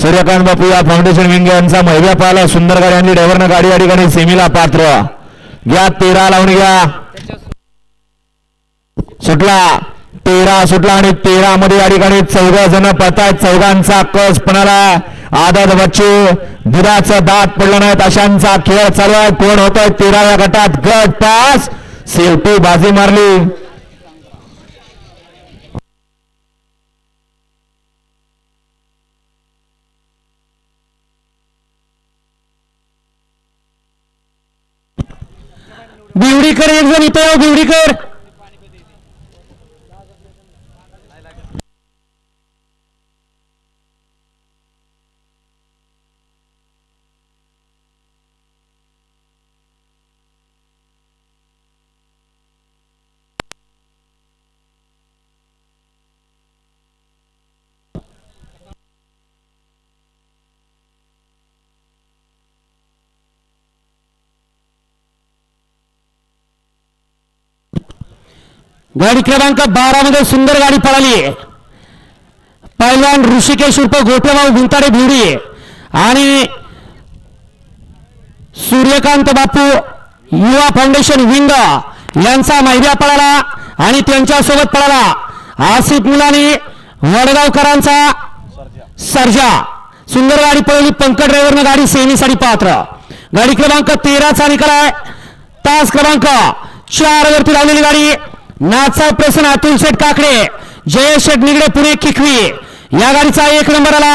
सूर्यकांत बापू या foundation wing यांचा महिला पाहिला. सुंदर गाडी आणि ड्रायव्हरनं गाडी या ठिकाणी सेमीला पात्र. घ्या तेरा लावून घ्या. सुटला. तेरा सुटला आणि तेरा मध्ये या ठिकाणी चौघा जण पळतायत. चौघांचा कस पणाला आदत बच्चू. दुधाचं दात पडलं नाहीत. अशांचा खेळ चालू आहे. कोण होतोय तेराव्या गटात? गट पास. शेवटी बाजी मारली. बिवडीकर एक जण इथं बिवडीकर. गाडी क्रमांक बारा मध्ये सुंदर गाडी पळाली. पहिलवान ऋषिकेश उर्फ गोटेभाऊ गुंताडे भिवडी. आणि सूर्यकांत बापू युवा फाउंडेशन विंग यांचा मैद्या पळाला आणि त्यांच्यासोबत पळाला. आसिफ मुलानी वडगावकरांचा सर्जा. सुंदर गाडी पळवली पंकज ड्रायव्हरनं गाडी सेमीसाठी पात्र. गाडी क्रमांक तेराचा निकाल आहे. तास क्रमांक चार वरती लावलेली गाडी. नाचा प्रसन्न अतुल शेठ काकडे जयेश शेठ निगडे पुणे किकवी. या गाडीचा एक नंबर आला.